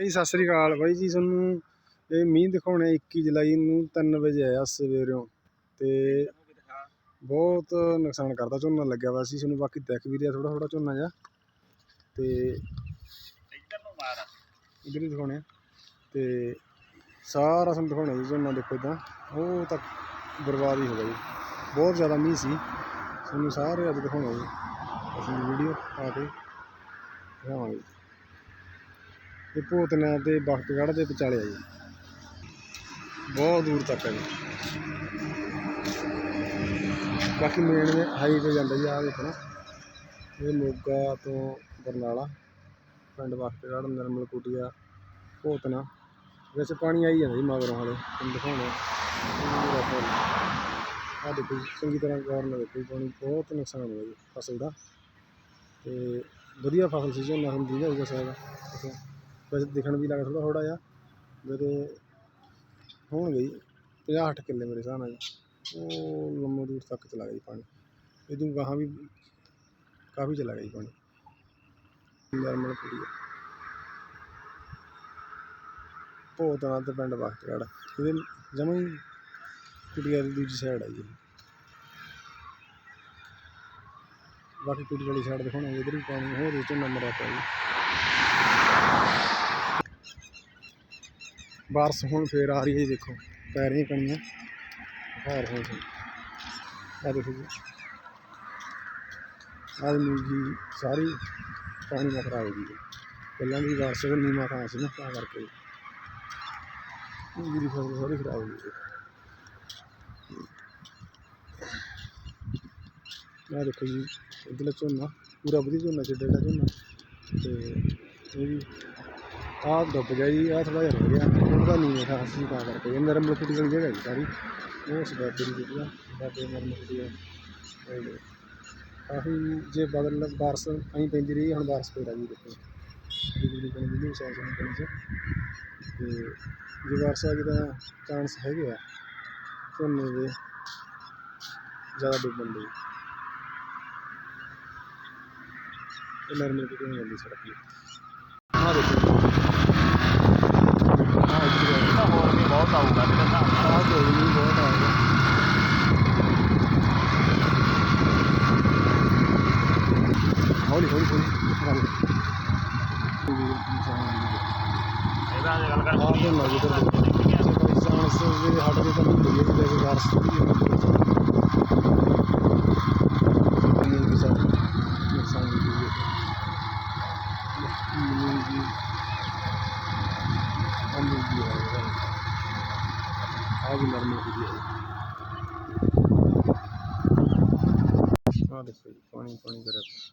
ਭਾਈ ਸਤਿ ਸ੍ਰੀ ਅਕਾਲ ਬਾਈ ਜੀ ਤੁਹਾਨੂੰ। ਇਹ ਮੀਂਹ ਦਿਖਾਉਣੇ 21 ਜੁਲਾਈ ਨੂੰ 3 ਵਜੇ ਆਇਆ ਸਵੇਰੋਂ। ਤੇ ਬਹੁਤ ਨੁਕਸਾਨ ਕਰਦਾ ਝੋਨਾ ਲੱਗਿਆ ਵਾ ਸੀ। ਤੁਹਾਨੂੰ ਬਾਕੀ ਦਿਖ ਵੀ ਰਿਹਾ ਥੋੜਾ ਥੋੜਾ ਝੋਨਾ ਜਿਹਾ। ਤੇ ਇੱਧਰ ਨੂੰ ਮਾਰ। ਇਧਰ ਹੀ ਦਿਖਾਉਣੇ ਤੇ ਸਾਰਾ ਤੁਹਾਨੂੰ ਦਿਖਾਉਣਾ ਜੀ ਝੋਨਾ ਦੇਖੋ ਇਦਾਂ। ਉਹ ਤੱਕ ਬਰਬਾਦ ਹੀ ਹੋ ਗਿਆ ਜੀ। ਬਹੁਤ ਜ਼ਿਆਦਾ ਮੀਂਹ ਸੀ। ਤੁਹਾਨੂੰ ਸਾਰੇ ਅੱਜ ਦਿਖਾਉਣਾ ਜੀ। ਅਸੀਂ ਵੀਡੀਓ ਆ ਕੇ ਦਿਖਾਵਾਂਗੇ। ਇਹ ਭੋਤਨਾ ਤੇ ਬਖਤਗੜ੍ਹ ਦੇ ਵਿਚਾਲੇ ਆ ਜੀ। ਬਹੁਤ ਦੂਰ ਤੱਕ ਹੈ ਜੀ। ਬਾਕੀ ਮੇਨ ਹਾਈਵੇ ਜਾਂਦਾ ਜੀ, ਆਹ ਦੇਖੋ ਨਾ। ਇਹ ਮੋਗਾ ਤੋਂ ਬਰਨਾਲਾ, ਪਿੰਡ ਬਖਤਗੜ੍ਹ ਨਿਰਮਲ ਕੁਟੀਆ ਭੂਤਨਾ। ਵੈਸੇ ਪਾਣੀ ਆਈ ਜਾਂਦਾ ਜੀ ਮਗਰੋਂ ਹਾਲੇ, ਤੁਹਾਨੂੰ ਦਿਖਾਉਣਾ ਆ। ਦੇਖੋ ਚੰਗੀ ਤਰ੍ਹਾਂ ਗੌਰ ਨਾਲ ਦੇਖੋ ਪਾਣੀ ਬਹੁਤ ਨੁਕਸਾਨ ਹੋਇਆ ਜੀ ਫਸਲ ਦਾ। ਤੇ ਵਧੀਆ ਫਸਲ ਸੀ ਝੋਨਾ ਹੁੰਦੀ ਜਾਊਗਾ ਸ਼ਾਇਦ ਦੇਖੋ। ਵੈਸੇ ਦਿਖਣ ਵੀ ਲੱਗਾ ਥੋੜਾ ਥੋੜਾ ਜਿਹਾ, ਮੇਰੇ ਹੋਣਗੇ ਜੀ 50 60 ਕਿੱਲੇ ਮੇਰੇ ਹਿਸਾਬ ਨਾਲ ਉਹ ਲੰਮੇ ਦੂਰ ਤੱਕ ਚਲਾ ਗਿਆ ਜੀ ਪਾਣੀ। ਇਹਦੋਂ ਗਾਹਾਂ ਵੀ ਕਾਫੀ ਚਲਾ ਗਿਆ ਜੀ ਪਾਣੀ। ਨਰਮਲ ਕੁੜੀ ਭੋਤਨਾ ਤੇ ਪਿੰਡ ਬਖਤਗੜ੍ਹ ਇਹਦੇ ਜਮਾਂ ਹੀ ਕੁੜੀਆਂ ਦੀ ਦੂਜੀ ਸਾਈਡ ਆ ਜੀ। ਬਾਕੀ ਕੁੜੀ ਵਾਲੀ ਸਾਈਡ ਦਿਖਾਉਣਾ ਇਧਰ ਵੀ ਪਾਣੀ ਹੋਰ ਇਹ ਝੋਨਾ ਮਰਿਆ ਪਿਆ ਜੀ ਬਾਰਸ ਹੁਣ ਫੇਰ ਆ ਰਹੀ ਹੈ ਜੀ ਦੇਖੋ ਪੈ ਰਹੀਆਂ ਕਣੀਆਂ ਹਾਰ ਹੋ ਜੀ ਆ ਦੇਖੋ ਜੀ ਆਹ ਮੂੰਗੀ ਸਾਰੀ ਪਾਣੀ ਨਾਲ ਖਰਾਬ ਹੋ ਗਈ ਜੀ। ਪਹਿਲਾਂ ਵੀ ਬਾਰਸ ਦਾ ਨੀਮਾ ਥਾਂ ਸੀ ਨਾ ਤਾਂ ਕਰਕੇ ਮੂੰਗੀ ਦੀ ਫਸਲ ਸਾਰੀ ਖਰਾਬ ਹੋ ਗਈ ਜੀ। ਆਹ ਦੇਖੋ ਜੀ ਇੱਧਰਲਾ ਝੋਨਾ ਪੂਰਾ ਵਧੀਆ ਝੋਨਾ ਚੱਲਿਆ ਜਿਹੜਾ ਝੋਨਾ ਤੇ ਇਹ ਵੀ ਆਹ ਡੁੱਬ ਗਿਆ ਜੀ, ਆਹ ਥੋੜ੍ਹਾ ਜਿਹਾ ਰਹਿ ਗਿਆ। ਉਹਦਾ ਨਹੀਂ ਹੈ ਅਸੀਂ ਤਾਂ ਕਰਕੇ। ਇਹ ਨਰਮ ਲੁੱਟੀ ਵਾਲੀ ਜਗ੍ਹਾ ਜੀ ਸਾਰੀ। ਉਹ ਸਬੈਬੇ ਦੀ ਜਿਹੜੀ ਬਾਬੇ ਨਰਮ ਲੁੱਟੀ ਆ। ਕਾਫੀ ਜੇ ਬਦਲ ਬਾਰਸ ਅਸੀਂ ਪੈਂਦੀ ਰਹੀ, ਹੁਣ ਬਾਰਸ ਪੈ ਰਹੀ ਦੇਖੋ। ਬਿਜਲੀ ਬਣੀ ਬਿਜਲੀ ਸਾਹ ਸਾਹ ਪੈਣ ਤੇ ਜੇ ਬਾਰਸ ਆ ਗਈ ਤਾਂ ਚਾਂਸ ਹੈਗੇ ਆ। ਝੋਨੇ ਦੇ ਜ਼ਿਆਦਾ ਡੁੱਬਣ ਦੇ। ਇਹ ਨਰਮ ਲੁੱਟੀ ਹੋ ਜਾਂਦੀ ਸੜਕ ਦੀ ਆਹ ਦੇਖੋ ਆਹ ਇੱਧਰ ਆ ਤਾਂ ਹੋਰ ਵੀ ਬਹੁਤ ਆਊਗਾ ਮੇਰੇ ਹਿਸਾਬ ਨਾਲ ਆਹ ਕੋਈ ਨਹੀਂ ਬਹੁਤ ਆ ਗਿਆ ਹੌਲੀ ਹੌਲੀ ਹੌਲੀ ਹੌਲੀ ਇਹਦਾ ਜੇ ਗੱਲ ਕਰ ਆਹ ਤੇ ਲੱਗ ਇਧਰ ਦੇਖੋ ਚਾਂਸ ਜਿਹੜੇ ਹਟ ਦੇ ਤਾਂ ਨਹੀਂ ਹੋਈ ਹੈ ਜੇ ਵਾਰਸ ਦੀ ਨਹੀਂ ਵੀ ਸਾਰੀ ਨੁਕਸਾਨ ਦੀ ਹੈ ਨਹੀਂ ਜੀ ਅੰਦਰ ਦੀ ਹੈ ਆ ਵੀ ਨਰਮਲ ਦੀ ਹੈ ਆ ਦੇਖੋ ਜੀ ਪਾਣੀ ਪਾਣੀ ਕਰਿਆ ਪਿਆ।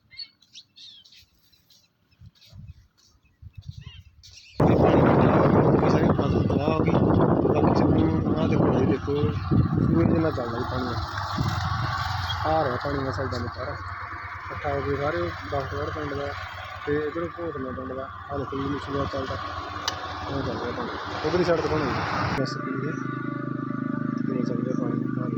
ਪਾਣੀ ਸਾਰੀ ਫਸਲ ਤਬਾਹ ਹੋ ਗਈ ਬਾਕੀ ਚੱਲੂ ਆ ਦੇਖੋ ਜੀ ਦੇਖੋ ਸੂਏ ਜਿੰਨਾ ਚੱਲਦਾ ਜੀ ਪਾਣੀ ਆ ਰਿਹਾ ਪਾਣੀ ਦਾ ਸਾਈਡਾਂ ਦੇ ਸਾਰਾ। ਇਕੱਠਾ ਹੋ ਕੇ ਸਾਰੇ ਡਾਕਟਰ ਪਿੰਡ ਦਾ ਤੇ ਇਧਰੋਂ ਭੋਤਨਾ ਪਿੰਡ ਦਾ ਆ ਦੇਖੋ ਜੀ ਨਿਸ਼ੂਆ ਚੱਲਦਾ। ਉਹ ਚੱਲ ਰਿਹਾ ਪਾਣੀ ਉਧਰਲੀ ਸਾਈਡ ਤੋਂ ਪਾਣੀ ਬਸ ਪੀ ਕਿਵੇਂ ਚੱਲ ਰਿਹਾ ਪਾਣੀ ਆ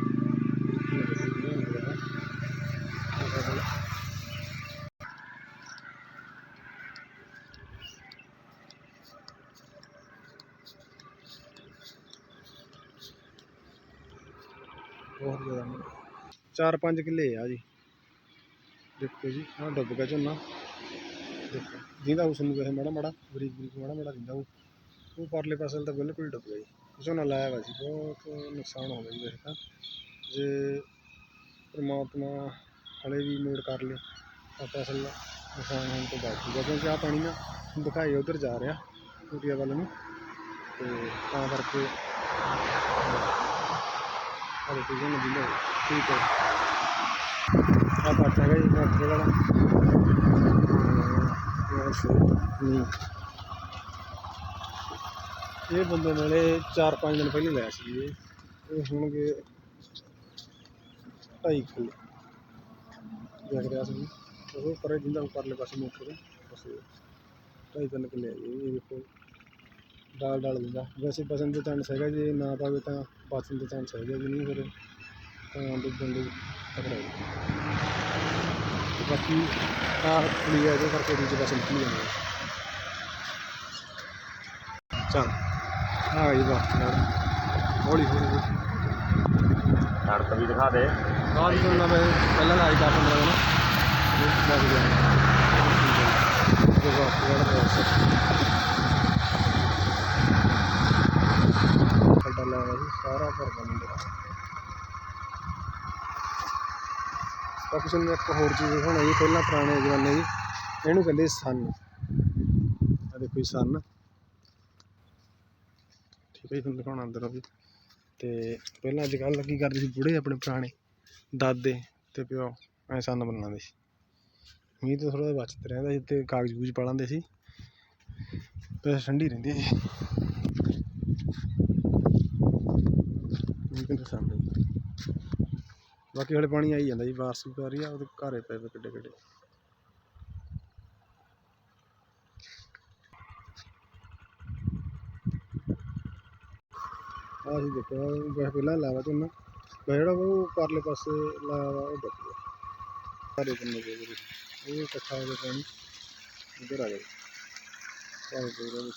ਬਹੁਤ ਜ਼ਿਆਦਾ ਮੀਂਹ। ਚਾਰ ਪੰਜ ਕਿੱਲੇ ਆ ਜੀ। ਦੇਖੋ ਜੀ, ਆਹ ਡੁੱਬ ਗਿਆ ਝੋਨਾ। ਦੇਖੋ ਜਿੰਦਾ ਉਸ ਨੂੰ ਵੈਸੇ ਮਾੜਾ ਮਾੜਾ ਬਰੀਕ ਬਰੀਕ ਮਾੜਾ ਮਾੜਾ ਦਿੰਦਾ ਉਹ। ਉਹ ਪਰਲੇ ਪਾਸੇ ਤਾਂ ਬਿਲਕੁਲ ਹੀ ਡੁੱਬ ਗਿਆ ਜੀ। ਝੋਨਾ ਲਾਇਆ ਵਾ ਸੀ ਬਹੁਤ ਨੁਕਸਾਨ ਹੋ ਗਿਆ ਜੀ ਵੈਸੇ ਤਾਂ। ਜੇ ਪਰਮਾਤਮਾ ਹਲੇ ਵੀ ਮੋੜ ਕਰ ਲੇ ਤਾਂ ਫਸਲ ਨੁਕਸਾਨ ਹੋਣ ਤੋਂ ਬਚ ਜੂਗਾ ਕਿਉਂਕਿ ਆਹ ਪਾਣੀ ਨਾ ਦਿਖਾਈ ਉਧਰ ਜਾ ਰਿਹਾ ਕੁਟੀਆ ਵੱਲ ਨੂੰ। ਤੇ ਤਾਂ ਕਰਕੇ ਅਰੇ ਕੋਈ ਨਹੀਂ ਦਿੰਦਾ ਠੀਕ ਹੈ। ਆ ਪਾਟਾ ਹੈਗਾ ਜੀ ਡਾਕਟਰ ਵਾਲਾ ਇਹ ਬੰਦੇ ਨਾਲੇ 4-5 ਦਿਨ ਪਹਿਲੇ ਲਿਆ ਸੀ ਇਹ ਇਹ ਹੋਣਗੇ ਢਾਈ ਕਿੱਲੇ। ਦੇਖ ਰਿਹਾ ਸੀ। ਉਹ ਪਰੇ ਜਿੰਦਾ ਪਰਲੇ ਪਾਸੇ ਮੋਟਰ ਦੇ ਬਸ ਢਾਈ ਤਿੰਨ ਕਿੱਲੇ ਆ ਜੀ, ਇਹ ਦੇਖੋ। ਡਾਲ ਡਾਲ ਦਿੰਦਾ। ਵੈਸੇ ਬਸਣ ਦੇ ਚਾਂਸ ਹੈਗਾ ਜੇ ਨਾ ਪਾਵੇ ਤਾਂ ਬਸਣ ਦੇ ਚਾਂਸ ਹੈਗਾ ਜੀ ਨਹੀਂ ਫਿਰ ਤਾਂ ਡੁੱਬਣ ਦੇ ਖਤਰਾ ਹੈ ਤੇ ਬਾਕੀ ਆਹ ਕੁੜੀ ਆ ਇਹਦੇ ਕਰਕੇ ਦੂਜੇ ਪਾਸੇ ਨਿਕਲੀ ਜਾਂਦੀ ਹੈ ਚੱਲ ਆ ਗਈ ਬਸ ਨਾਲ ਹੌਲੀ ਹੌਲੀ ਸੜਕ ਵੀ ਦਿਖਾ ਦੇ। ਕਾਹ ਦੀ ਨਾ ਮੈਂ ਪਹਿਲਾਂ ਲਾਈ ਦਾ 15 ਦਿਨ ਇਹ ਲੱਗ ਗਿਆ ਇਹ ਬਾਤ ਵੜ ਰਿਹਾ ਸੀ ਕੱਟਾ ਸਾਰਾ ਗਿਆ ਮੰਦਿਰ ਬਾਕੀ ਤੁਹਾਨੂੰ ਇੱਕ ਹੋਰ ਚੀਜ਼ ਦਿਖਾਉਣਾ ਜੀ ਪਹਿਲਾਂ ਪੁਰਾਣੇ ਜ਼ਮਾਨੇ ਦੀ, ਇਹਨੂੰ ਕਹਿੰਦੇ ਸਨ। ਆ ਦੇਖੋ ਜੀ, ਸੰਨ। ਠੀਕ ਹੈ ਜੀ, ਤੁਹਾਨੂੰ ਦਿਖਾਉਣਾ ਅੰਦਰੋਂ ਵੀ। ਤੇ ਪਹਿਲਾਂ ਅੱਜ ਕੱਲ੍ਹ ਕੀ ਕਰਦੇ ਸੀ ਬੁੜੇ ਆਪਣੇ ਪੁਰਾਣੇ ਦਾਦੇ ਤੇ ਪਿਓ, ਐ ਸਨ ਬਣਾਉਂਦੇ ਸੀ ਮੀਂਹ ਤੋਂ ਥੋੜਾ ਜਿਹਾ ਬਚਤ ਰਹਿੰਦਾ ਸੀ ਤੇ ਕਾਗਜ਼ ਕੂਜ ਪਾ ਲੈਂਦੇ ਸੀ। ਤੇ ਠੰਡੀ ਰਹਿੰਦੀ ਸੀ। ਇਹ ਕਹਿੰਦੇ ਬਾਕੀ ਹਲੇ ਪਾਣੀ ਆਈ ਜਾਂਦਾ ਜੀ, ਬਾਰਸ ਵੀ ਪੈ ਰਹੀ ਆ, ਉਹਦੇ ਘਾਰੇ ਪਏ ਪਏ ਕਿੱਡੇ ਕਿੱਡੇ। ਆਹ ਜੀ ਦੇਖੋ ਵੈਸੇ ਪਹਿਲਾਂ ਲਾਵਾ ਝੋਨਾ ਵੈਸੇ ਜਿਹੜਾ ਉਹ ਪਰਲੇ ਪਾਸੇ ਲਾਇਆ ਵਾ, ਉਹ ਡੁੱਬ ਗਿਆ। ਸਾਰੇ ਬੰਨੇ ਦੇ ਇਹ ਇਕੱਠਾ ਹੋ ਗਿਆ ਪਾਣੀ, ਇੱਧਰ ਆ ਗਿਆ ਸਾਰੇ ਪਏ ਉਹਦੇ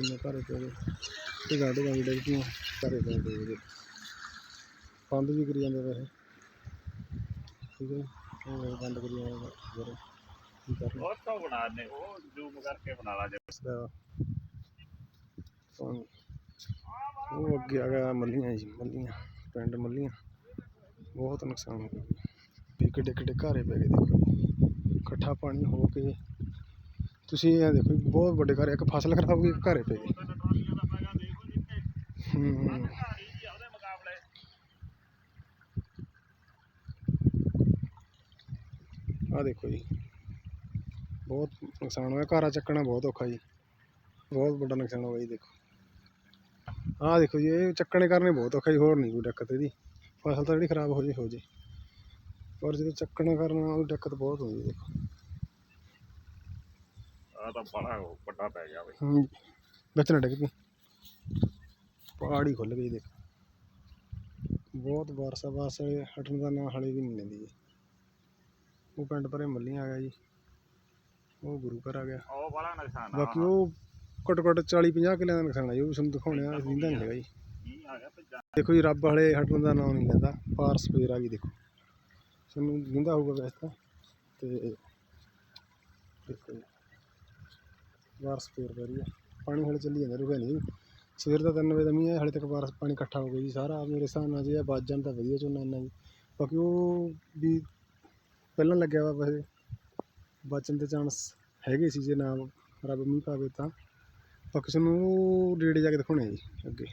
ਪਈਆਂ ਘਰੇ ਪਏ ਪਏ ਉਹਦੇ? ਬੰਦ ਵੀ ਕਰੀ ਜਾਂਦੇ ਵੈਸੇ। ਠੀਕ ਹੈ ਉਹ ਬੰਦ ਕਰੀ ਜਾਂਦੇ ਜਰਾ ਕੀ ਕਰਨਾ? ਉਹ ਤੋਂ ਬਣਾ ਨੇ ਉਹ ਜ਼ੂਮ ਕਰਕੇ ਬਣਾ ਲਾ ਜੇ। ਦਾ ਪਾਣੀ ਉਹ ਅੱਗੇ ਆ ਗਿਆ ਮੱਲੀਆਂ ਜੀ ਮੱਲੀਆਂ ਪਿੰਡ ਮੱਲੀਆਂ। ਬਹੁਤ ਨੁਕਸਾਨ ਹੋ ਗਿਆ। ਕਿੱਡੇ ਕਿੱਡੇ ਘਾਰੇ ਪੈ ਗਏ ਦੇਖੋ। ਇਕੱਠਾ ਪਾਣੀ ਹੋ ਕੇ ਤੁਸੀਂ ਇਹ ਦੇਖੋ ਜੀ, ਬਹੁਤ ਵੱਡੇ ਘਰ ਇੱਕ ਫਸਲ ਖਰਾਬ ਹੋ ਗਈ ਇੱਕ ਘਾਰੇ ਪੈ ਗਏ ਆ ਦੇਖੋ ਜੀ। ਬਹੁਤ ਨੁਕਸਾਨ ਹੋਇਆ ਘਾਰਾ ਚੱਕਣਾ ਬਹੁਤ ਔਖਾ ਜੀ। ਬਹੁਤ ਵੱਡਾ ਨੁਕਸਾਨ ਹੋਇਆ ਜੀ ਦੇਖੋ। ਆਹ ਦੇਖੋ ਜੀ ਇਹ ਚੱਕਣੇ ਕਰਨੇ ਬਹੁਤ ਔਖਾ ਜੀ ਹੋਰ ਨਹੀਂ ਕੋਈ ਦਿੱਕਤ ਇਹਦੀ। ਫਸਲ ਤਾਂ ਜਿਹੜੀ ਖਰਾਬ ਹੋ ਜੇ ਹੋ ਜੇ। ਪਰ ਜਦੋਂ ਚੱਕਣਾ ਕਰਨਾ ਉਹ ਦਿੱਕਤ ਬਹੁਤ ਹੁੰਦੀ ਦੇਖੋ। ਆ ਤਾਂ ਬੜਾ ਵੱਡਾ ਪੈ ਗਿਆ ਬਈ। ਹੂੰ ਵਿੱਚ ਨਾ ਡਿੱਗ ਪਈ ਪਹਾੜੀ ਖੁੱਲ ਗਈ ਦੇਖ। ਬਹੁਤ ਬਾਰਸਾ ਬਾਰਸਾ ਹਟਣ ਦਾ ਨਾਂ ਹਲੇ ਵੀ ਨਹੀਂ ਲੈਂਦੀ ਜੀ। ਉਹ ਪਿੰਡ ਪਰੇ ਮੱਲੀਆਂ ਆ ਗਿਆ ਜੀ। ਉਹ ਗੁਰੂ ਘਰ ਆ ਗਿਆ। ਉਹ ਬੜਾ ਨੁਕਸਾਨ ਆ। ਬਾਕੀ ਉਹ ਘੱਟੋ ਘੱਟ 40 50 ਕਿੱਲਿਆਂ ਦਾ ਨੁਕਸਾਨ ਆ ਜੀ ਉਹ ਵੀ ਤੁਹਾਨੂੰ ਦਿਖਾਉਣੇ ਆ ਦਿੰਦਾ ਨਹੀਂ ਹੈਗਾ ਜੀ। ਦੇਖੋ ਜੀ ਰੱਬ ਹਲੇ ਹਟਣ ਦਾ ਨਾਮ ਨਹੀਂ ਲੈਂਦਾ। ਪਾਰਸ ਫੇਰ ਆ ਗਈ ਦੇਖੋ। ਤੁਹਾਨੂੰ ਦਿੰਦਾ ਹੋਊਗਾ ਵੈਸੇ ਤਾਂ। ਤੇ ਦੇਖੋ ਜੀ। ਬਾਰਸ ਫੇਰ ਪੈ ਰਹੀ ਆ ਪਾਣੀ ਹਲੇ ਚੱਲੀ ਜਾਂਦਾ, ਰੁਕਿਆ ਨਹੀਂ। ਸਵੇਰ ਦਾ 3 ਵਜੇ ਦਾ ਮੀਂਹ ਹੈ, ਹਲੇ ਤੱਕ ਬਾਰਸ ਪਾਣੀ ਇਕੱਠਾ ਹੋ ਗਿਆ ਜੀ ਸਾਰਾ। ਮੇਰੇ ਹਿਸਾਬ ਨਾਲ ਜੇ ਆ ਵੱਜ ਜਾਣ ਤਾਂ ਵਧੀਆ ਝੋਨਾ ਇੰਨਾ ਜੀ। ਬਾਕੀ ਉਹ ਵੀ ਪਹਿਲਾਂ ਲੱਗਿਆ ਵਾ ਵੈਸੇ। ਬਚਣ ਦੇ ਚਾਂਸ ਹੈਗੇ ਸੀ ਜੇ ਨਾ ਰੱਬ ਮੀਂਹ ਪਾਵੇ ਤਾਂ। ਬਾਕੀ ਤੁਹਾਨੂੰ ਉਹ ਨੇੜੇ ਜਾ ਕੇ ਦਿਖਾਉਣੇ ਜੀ ਅੱਗੇ।